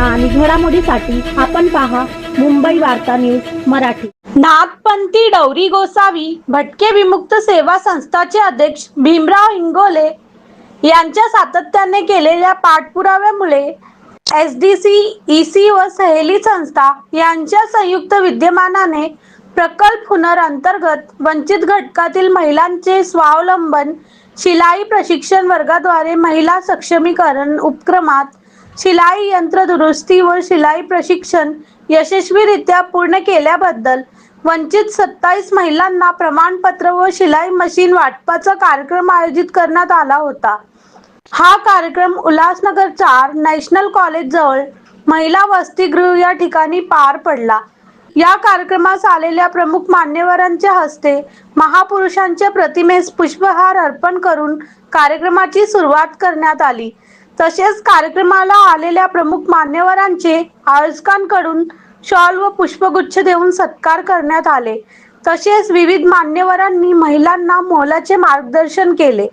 बातम्या आणि घडामोडीसाठी आपण पहा मुंबई वार्ता न्यूज मराठी. नागपंथी डौरी गोसावी भटके विमुक्त सेवा संस्थाचे अध्यक्ष भीमराव इंगोले यांच्या सातत्याने केलेल्या पाठपुराव्यामुळे S D C E C व सहेली संस्था यांच्या संयुक्त विद्यमानाने प्रकल्प हुनर अंतर्गत वंचित घटकातील महिलांचे स्वावलंबन शिलाई प्रशिक्षण वर्गाद्वारे महिला सक्षमीकरण उपक्रमात शिलाई यंत्र दुरुस्ती व शिलाई प्रशिक्षण यशस्वीरित्या पूर्ण केल्याबद्दल वंचित सत्तावीस महिलांना प्रमाणपत्र व शिलाई मशीन वाटपाचा कार्यक्रम आयोजित करण्यात आला होता. हा कार्यक्रम उल्हासनगर चार नॅशनल कॉलेज जवळ महिला वसतिगृह या ठिकाणी पार पडला. या कार्यक्रमास आलेल्या प्रमुख मान्यवरांच्या हस्ते महापुरुषांच्या प्रतिमेस पुष्पहार अर्पण करून कार्यक्रमाची सुरुवात करण्यात आली. तसेच कार्यक्रमाला आलेल्या प्रमुख मान्यवरांचे आयोजकांकडून शॉल व पुष्पगुच्छ देऊन सत्कार करण्यात आले. तसेच विविध मान्यवरांनी महिलांना मोलाचे मार्गदर्शन केले.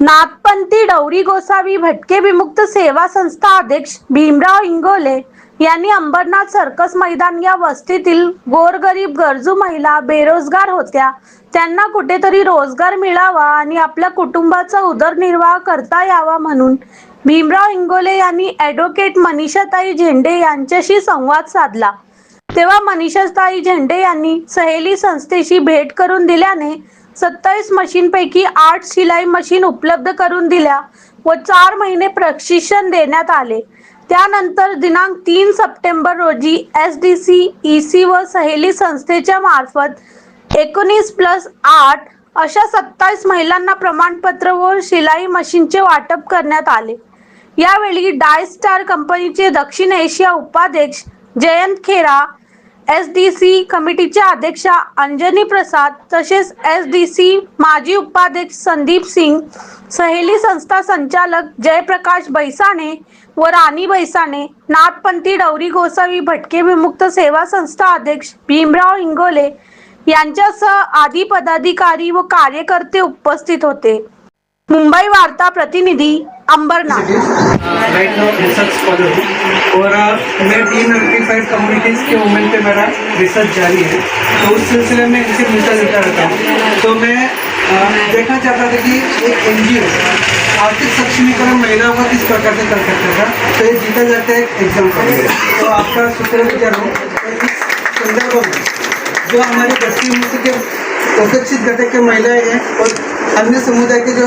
नागपंथी डौरी गोसावी भटके विमुक्त सेवा संस्था अध्यक्ष भीमराव इंगोले यांनी अंबरनाथ सर्कस मैदान या वस्तीतील गोरगरीब गरजू महिला बेरोजगार होत्या. त्यांना कुठेतरी रोजगार मिळावा आणि आपल्या कुटुंबाचा उदरनिर्वाह करता यावा म्हणून भीमराव इंगोले यांनी ॲडव्होकेट मनीषाताई झेंडे यांच्याशी संवाद साधला. तेव्हा मनीषाताई झेंडे यांनी सहेली संस्थेशी भेट करून दिल्याने सत्तावीस मशीनपैकी आठ शिलाई मशीन उपलब्ध करून दिल्या व चार महिने प्रशिक्षण देण्यात आले. त्यानंतर दिनांक तीन सप्टेंबर रोजी S D C E C व सहेली संस्थेच्या मार्फत एकोणीस प्लस आठ अशा सत्तावीस महिलांना प्रमाणपत्र व शिलाई मशीनचे वाटप करण्यात आले. यावेळी डाय स्टार कंपनीचे दक्षिण एशिया उपाध्यक्ष Jayant Khera S D C कमिटीच्या अध्यक्षा अंजनी प्रसाद तसेच एस डी सी माजी उपाध्यक्ष संदीप सिंग सहेली संस्था संचालक जयप्रकाश बैसाणे व राणी बैसाणे नाथपंथी डौरी गोसावी भटके विमुक्त सेवा संस्था अध्यक्ष भीमराव इंगोले यांच्यासह आदी पदाधिकारी व कार्यकर्ते उपस्थित होते. मुंबई वार्ता प्रतिनिधि अंबरनाथ। राइट नाउ रिसर्च और टीम एम्पलीफाइड कम्युनिटीज़ के पे मेरा रिसर्च जारी है। तो उस सिलसिले में इनसे मिलता जुलता रहता हूँ। तो मैं अ, देखना चाहता था कि एक एन आर्थिक सक्षमीकरण महिलाओं का किस प्रकार से कर सकता था तो ये जीता जाता है एग्ज़ाम्पल तो आपका शुक्र विचार हूँ। इस संदर्भ में जो हमारे बस्ती के उपेक्षित घटक के महिलाएँ हैं और अन्य समुदाय के जो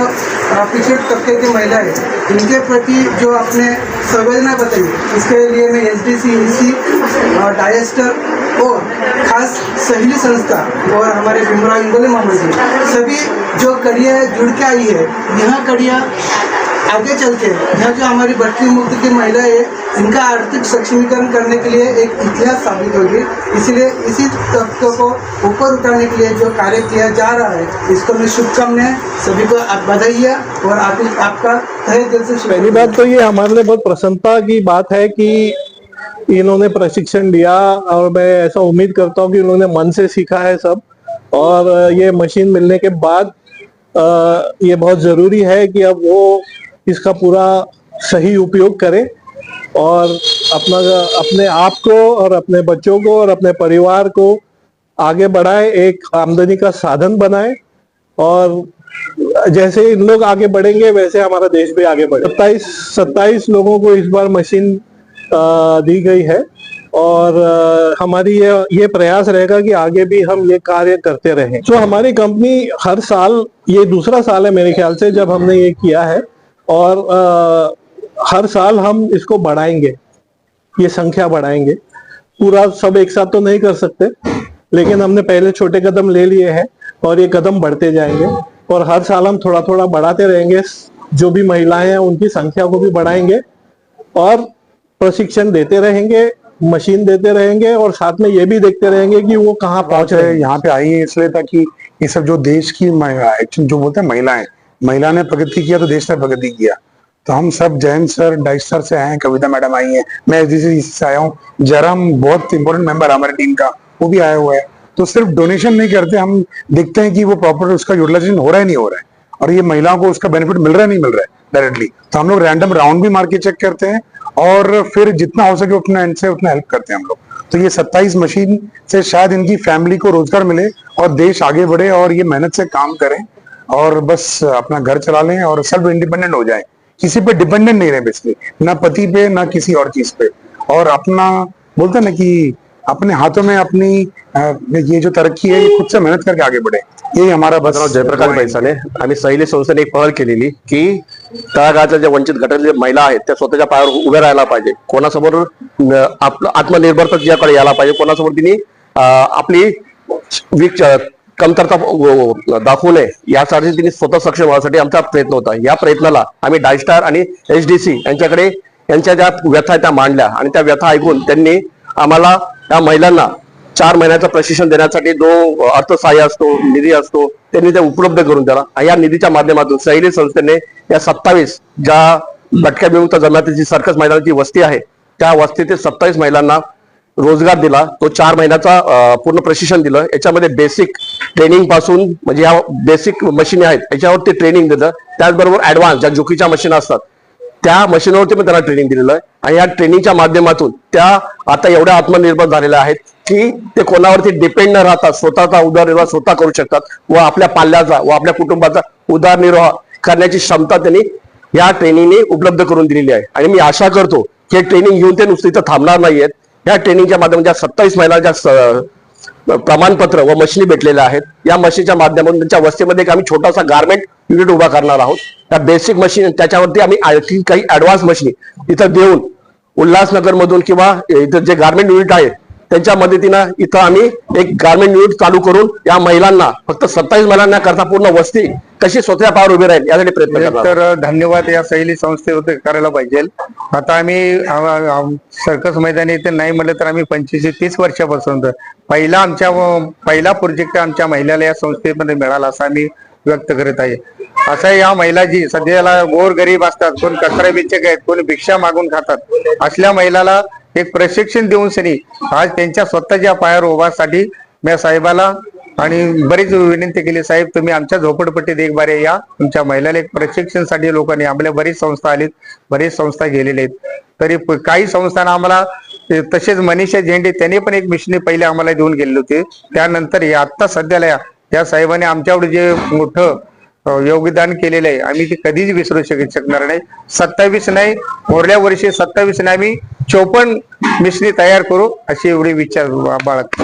पिछड़े तबके की महिलाएं है इनके प्रति जो आपने संवेदना बताई इसके लिए मैं S D C C disaster और खास सहेली संस्था और हमारे भीमराव इंगोले मामा जी सभी जो कड़िया जुड़ के आई है यह कड़िया आगे चल के यहाँ जो हमारी भर्ती मुक्त की महिलाएँ है, इनका आर्थिक सक्षमीकरण करने के लिए एक इतिहास साबित होगी। इसलिए इसी तबके को ऊपर उठाने के लिए जो कार्य किया जा रहा है, इसको मैं शुभकामनाएँ सभी को आप बधाई है और आप आपका तहे दिल से पहली बात तो ये हमारे लिए बहुत प्रसन्नता की बात है कि इन्होंने प्रशिक्षण दिया और मैं ऐसा उम्मीद करता हूँ कि उन्होंने मन से सीखा है सब। और ये मशीन मिलने के बाद ये बहुत ज़रूरी है कि अब वो इसका पूरा सही उपयोग करें और अपना, अपने आप को और अपने बच्चों को और अपने परिवार को आगे बढ़ाए, एक आमदनी का साधन बनाए और जैसे इन लोग आगे बढ़ेंगे, वैसे हमारा देश भी आगे बढ़े सत्ताईस सत्ताईस लोगों को इस बार मशीन दी गई है और हमारी ये ये प्रयास रहेगा कि आगे भी हम ये कार्य करते रहें। तो हमारी कंपनी हर साल, ये दूसरा साल है मेरे ख्याल से, जब हमने ये किया है और अ, हर साल हम इसको बढ़ाएँगे ये संख्या बढ़ाएँगे। पूरा सब एक साथ तो नहीं कर सकते लेकिन हमने पहले छोटे कदम ले लिए हैं और ये कदम बढ़ते जाएँगे। और हर साल हम थोड़ा थोड़ा बढ़ाते रहेंगे जो भी महिलाएँ हैं उनकी संख्या को भी बढ़ाएँगे और प्रशिक्षण देते रहेंगे मशीन देते रहेंगे और साथ में ये भी देखते रहेंगे कि वो कहाँ पहुँच रहे हैं। यहाँ पे आई है इसलिए ताकि ये सब जो देश की जो बोलते हैं महिलाएँ महिला ने प्रगति किया तो देश ने प्रगति किया। तो हम सब जैन सर, डाइस सर से आए हैं, कविता मैडम आई है। मैं एस से आया हूँ। जयराम बहुत इंपॉर्टेंट मेंबर हमारे टीम का, वो भी आया हुआ है। तो सिर्फ़ डोनेशन नहीं करते, हम देखते हैं कि वो प्रॉपर उसका यूटिलाइजेशन हो रहा है, नहीं हो रहा है। और ये महिलाओं को उसका बेनिफिट मिल रहा है, नहीं मिल रहा है डायरेक्टली तो हम लोग रैंडम राउंड भी मार के चेक करते हैं, और फिर जितना हो सके उतना इनसे उतना हेल्प करते हैं हम लोग। तो ये 27 मशीन से शायद इनकी फैमिली को रोज़गार मिले, और देश आगे बढ़े, और ये मेहनत से काम करें। और बस अपना घर चला लें और सेल्फ इंडिपेंडेंट हो जाए। किसी पे डिपेंडेंट नहीं रहे बेसिकली ना पति पे ना किसी और चीज़ पे। और अपना बोलते ना कि अपने हाथों में अपनी ये जो तरक्की है ये खुद से मेहनत करके आगे बढ़े। यही हमारा बस माझं नाव जयप्रकाश दुआ आहे. बैसाने आम्ही सैली संस्थेने एक पहल केलेली की तळागाळाच्या ज्या वंचित गटातल्या महिला आहेत त्या स्वतःच्या पायावर उभ्या राहायला पाहिजे कोणासमोर आपलं आत्मनिर्भरता तिच्याकडे यायला पाहिजे कोणासमोर तिने आपली वीक कमतरता दाखवू नये. यासाठी त्यांनी स्वतः सक्षम होण्यासाठी आमचा प्रयत्न होता. या प्रयत्नाला आम्ही डायस्टार आणि एच डी सी यांच्याकडे यांच्या ज्या व्यथा त्या मांडल्या आणि त्या व्यथा ऐकून त्यांनी आम्हाला त्या महिलांना चार महिन्याचं प्रशिक्षण देण्यासाठी जो अर्थसहाय्य असतो निधी असतो त्यांनी ते उपलब्ध करून दिला. या निधीच्या माध्यमातून सैली संस्थेने या सत्तावीस ज्या भटक्या विमुक्त जमातीची सर्कस महिलांची वस्ती आहे त्या वस्तीतील सत्तावीस महिलांना रोजगार दिला तो चार महिन्याचा पूर्ण प्रशिक्षण दिलं. याच्यामध्ये बेसिक ट्रेनिंगपासून म्हणजे या बेसिक मशीन आहेत याच्यावरती ट्रेनिंग दिलं. त्याचबरोबर ऍडव्हान्स ज्या झुकीच्या मशीन असतात त्या मशीनवरती पण त्यांना ट्रेनिंग दिलेलं आहे. आणि या ट्रेनिंगच्या माध्यमातून त्या आता एवढ्या आत्मनिर्भर झालेल्या आहेत की ते कोणावरती डिपेंड न राहता स्वतःचा उदरनिर्वाह स्वतः करू शकतात व आपल्या पाल्याचा व आपल्या कुटुंबाचा उदरनिर्वाह करण्याची क्षमता त्यांनी या ट्रेनिंगने उपलब्ध करून दिलेली आहे. आणि मी आशा करतो की हे ट्रेनिंग घेऊन ते नुसतं इथं थांबणार नाहीयेत. या ट्रेनिंगच्या माध्यमात ज्या सत्तावीस महिलांच्या प्रमाणपत्र व मशीनी भेटलेल्या आहेत या मशीनच्या माध्यमातून त्यांच्या वस्तीमध्ये एक आम्ही छोटासा गार्मेंट युनिट उभा करणार आहोत. त्या बेसिक मशीन त्याच्यावरती आम्ही आणखी काही ऍडव्हान्स मशीन इथं देऊन उल्हासनगर मधून किंवा इथं जे गार्मेंट युनिट आहे त्यांच्या मदतीनं इथं आम्ही एक गार्मेंट युनिट चालू करून या महिलांना फक्त सत्तावीस महिलांना करता पूर्ण वस्ती कशी स्वतःच्या पायावर उभी राहील यासाठी प्रयत्न. तर धन्यवाद या सैली संस्थेवर करायला पाहिजे. आता आम्ही आम- आम- सर्कस मैदानी इथे नाही म्हणलं तर आम्ही पंचवीस तीस वर्षापासून पहिला आमच्या पहिला प्रोजेक्ट आमच्या महिलाला या संस्थेमध्ये मिळाला असं आम्ही व्यक्त करत आहे. असं या महिला जी सध्याला गोर गरीब असतात कोण कचरा बिचक आहेत कोणी भिक्षा मागून खातात. असल्या महिलाला एक प्रशिक्षण देऊन सनी आज त्यांच्या स्वतःच्या पायावर उभासाठी मी साहेबाला आणि बरीच विनंती केली साहेब तुम्ही आमच्या झोपडपट्टीत एक बारे या. तुमच्या महिलाला एक प्रशिक्षणसाठी लोकांनी आम्हाला बरीच संस्था आलीत बरीच संस्था गेलेल्या आहेत. तरी काही संस्थांना आम्हाला तसेच मनीषा झेंडे त्यांनी पण एक मिशनी पहिले आम्हाला देऊन गेलेली होते. त्यानंतर आत्ता सध्याला या या साहेबांनी आमच्यावर जे मोठं योगदान केलेलं आहे. आम्ही ते कधीच विसरू शक- शकणार नाही. सत्तावीस नाही मोरल्या वर्षी सत्तावीस नाही आम्ही चोपन्न मिश्री तयार करू अशी एवढी विचार बाळगतो.